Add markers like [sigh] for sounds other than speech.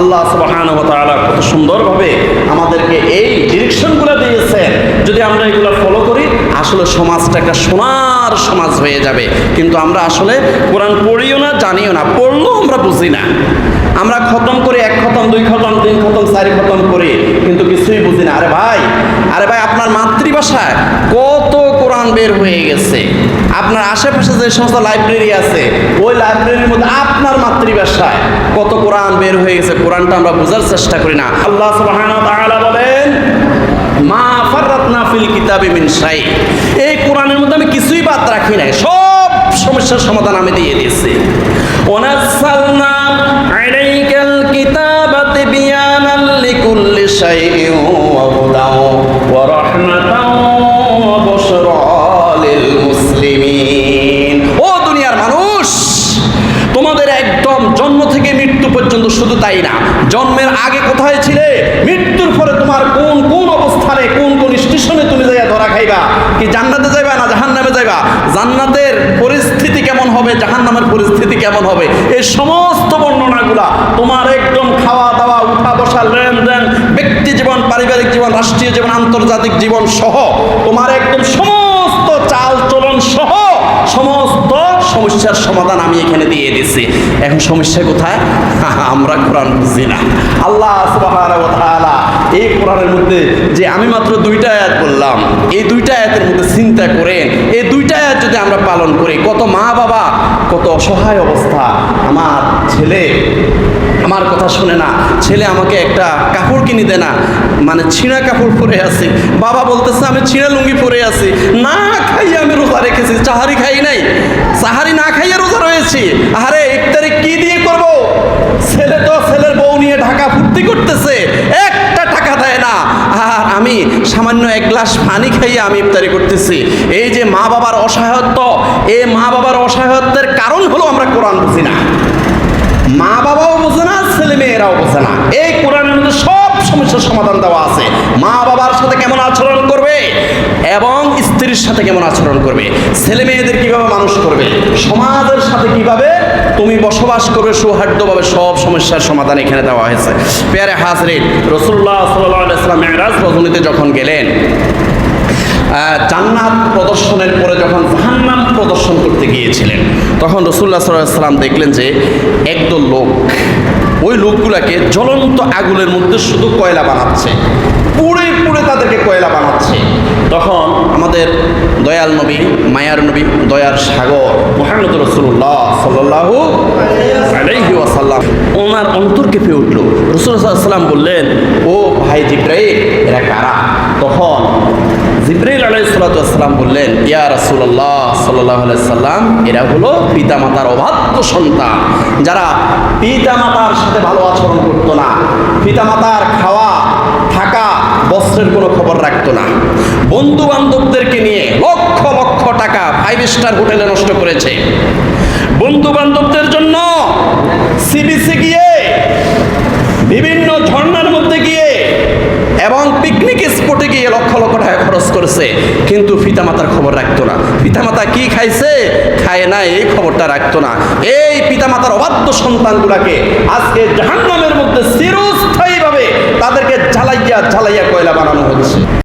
আল্লাহ সুবাহান কত সুন্দরভাবে আমাদেরকে এই ডিরেকশনগুলো দিয়েছেন। যদি আমরা এগুলো ফলো করি, আসলে সমাজটা একটা সোনার সমাজ হয়ে যাবে। কিন্তু আমরা আসলে কোরআন পড়িও না, জানিও না, পড়লেও আমরা বুঝি না। আমরা খতম করি, এক খতম, দুই খতম, তিন খতম, চারি খতম করি, কিন্তু কিছুই বুঝি না। আরে ভাই আরে ভাই, আপনার মাতৃভাষায় কত কোরআন বের হয়ে গেছে। আপনার আশেপাশে যে সমস্ত লাইব্রেরি আছে, ওই লাইব্রেরির মধ্যে আপনার মাতৃভাষায় কত কোরআন বের হয়ে গেছে, কোরআনটা আমরা বোঝার চেষ্টা করি না। আল্লাহ বলেন, মা ফাররাতনা ফিল কিতাবি মিন শাই। এই কোরআনের মধ্যে আমি কিছুই বাদ রাখি নাই, সব সমস্যার সমাধান আমি দিয়ে দিয়েছি। ওনাসালনা আলাইকাল কিতাবা তিবিয়ানাল লিকুল্লি শাইইন ওয়া হুদাও ওয়া রাহমাতাও ওয়া বুশরা লিল একদম জন্ম থেকে মৃত্যু পর্যন্ত শুধু তাই না। জন্মের আগে কোথায় ছিলে? মৃত্যুর পরে তোমার কোন কোন অবস্থানে, কোন কোন স্টেশনে তুমি যাইয়া ধরা খাইবা? কি জান্নাতে যাইবা না জাহান্নামে যাইবা? জান্নাতের পরিস্থিতি কেমন হবে? জাহান্নামের পরিস্থিতি কেমন হবে? এই সমস্ত বর্ণনাগুলা তোমার একদম খাওয়া দাওয়া, উঠা বসা, লেনদেন, ব্যক্তি জীবন, পারিবারিক জীবন, রাষ্ট্রীয় জীবন, আন্তর্জাতিক জীবন সহ তোমার একদম সমস্ত চাল চলন সহ সমস্ত সমস্যার সমাধান আমি এখানে দিয়ে দিছি। এখন সমস্যা কোথায়? [laughs] আমরা কোরআন বুঝি না। আল্লাহ এই কোরআনের মধ্যে যে আমি মাত্র দুইটা আয়াত বললাম, এই দুইটা আয়াতের মধ্যে চিন্তা করে এই দুইটা আয়াত যদি আমরা পালন করি, কত মা বাবা, কত অসহায় অবস্থা। আমার ছেলে, আমার কথা শুনে না, ছেলে আমাকে একটা কাপড় কিনে দেয় না মানে ছিঁড়া কাপড় পরে আছি। বাবা বলতেছে, আমি ছিঁড়া লুঙ্গি পরে আছি। না খাইয়ে আমি রোজা রেখেছি, চাহারি খাই নাই। রয়েছি আরে ইফতারি কি দিয়ে করব? ছেলে তো ছেলের বউ নিয়ে ঢাকা ফুর্তি করতেছে, একটা টাকা দেয় না। আর আমি সামান্য এক গ্লাস পানি খাইয়ে আমি ইফতারি করতেছি। এই যে মা বাবার অসহায়ত্ব, এই মা বাবার অসহায়ত্বের কারণ হলো আমরা কোরআন বুঝি না। মা বাবাও বোঝে না, ছেলে মেয়েরাও বোঝে না। এই কোরআনের মধ্যে সব সমস্যার সমাধান দেওয়া আছে মা বাবার সাথে কেমন আচরণ করবে এবং স্ত্রীর সাথে কেমন আচরণ করবে? ছেলে মেয়েদের কীভাবে মানুষ করবে? সমাজের সাথে কীভাবে তুমি বসবাস করবে, সৌহার্দ্যভাবে সব সমস্যার সমাধান এখানে দেওয়া হয়েছে। পেয়ারে হাজরিন রসুল্লাহ সাল্লাম মেহরাজ রজনীতে যখন গেলেন জান্নাত প্রদর্শনের পরে যখন জাহান্নাম প্রদর্শন করতে গিয়েছিলেন তখন রসুল্লাহ সাল্লাম দেখলেন যে একদল লোক, ওই লোকগুলাকে জ্বলন্ত আগুনের মধ্যে শুধু কয়লা বানাচ্ছে, পুড়ে পুড়ে তাদেরকে কয়লা বানাচ্ছে। তখন আমাদের দয়াল নবী, মায়ার নবী, দয়ার সাগর, মোহাম্মদ রসুল্লাহ সাল্লাহ আলাইহি ওনার অন্তর কেঁপে উঠল। রসুল্লাহ সাল্লাম বললেন, ও ভাই জিব্রাইল, এরা কারা? তখন জিব্রাইল আলাইসালাম বললেন, ইয়া রাসূলুল্লাহ সাল্লাহ সাল্লাম এরা হলো পিতামাতার অবাধ্য সন্তান। যারা পিতামাতার সাথে ভালো আচরণ করতো না, পিতামাতার খাওয়া, থাকা, বস্ত্রের কোনো খবর রাখতো না। বন্ধু বান্ধবদেরকে নিয়ে লক্ষ লক্ষ টাকা ফাইভ স্টার হোটেলে নষ্ট করেছে। বন্ধু বান্ধবদের জন্য সিবিসি খরচ করছে, কিন্তু পিতামাতার খবর রাখতো না। পিতামাতা কি খাইছে? খায় না এই খবরটা রাখতো না। এই পিতামাতার অবাধ্য সন্তানগুলাকে আজকে জাহান্নামের মধ্যে চিরস্থায়ীভাবে তাদেরকে ঝালাইয়া ঝালাইয়া কয়লা বানানো হচ্ছে।